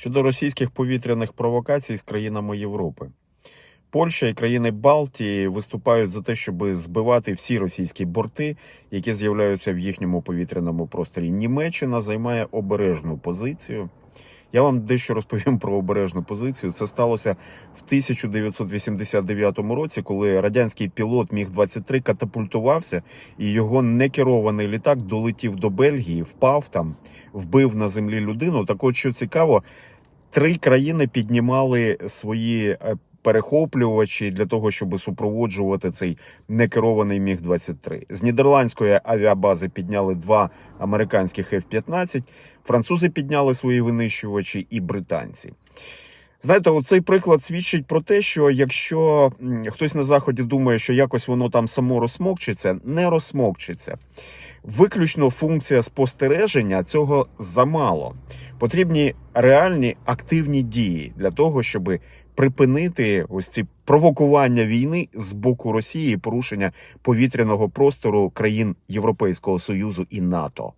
щодо російських повітряних провокацій з країнами Європи. Польща і країни Балтії виступають за те, щоб збивати всі російські борти, які з'являються в їхньому повітряному просторі. Німеччина займає обережну позицію. Я вам дещо розповім про обережну позицію. Це сталося в 1989 році, коли радянський пілот Міг 23 катапультувався, і його некерований літак долетів до Бельгії, впав там, вбив на землі людину. Так от що цікаво, три країни піднімали свої е, перехоплювачі для того, щоб супроводжувати цей некерований міг 23 З нідерландської авіабази підняли два американських F-15, французи підняли свої винищувачі і британці. Знаєте, оцей приклад свідчить про те, що якщо хтось на заході думає, що якось воно там само розсмокчиться, не розсмокчиться. Виключно функція спостереження цього замало. Потрібні реальні активні дії для того, щоб припинити ось ці провокування війни з боку Росії, порушення повітряного простору країн Європейського Союзу і НАТО.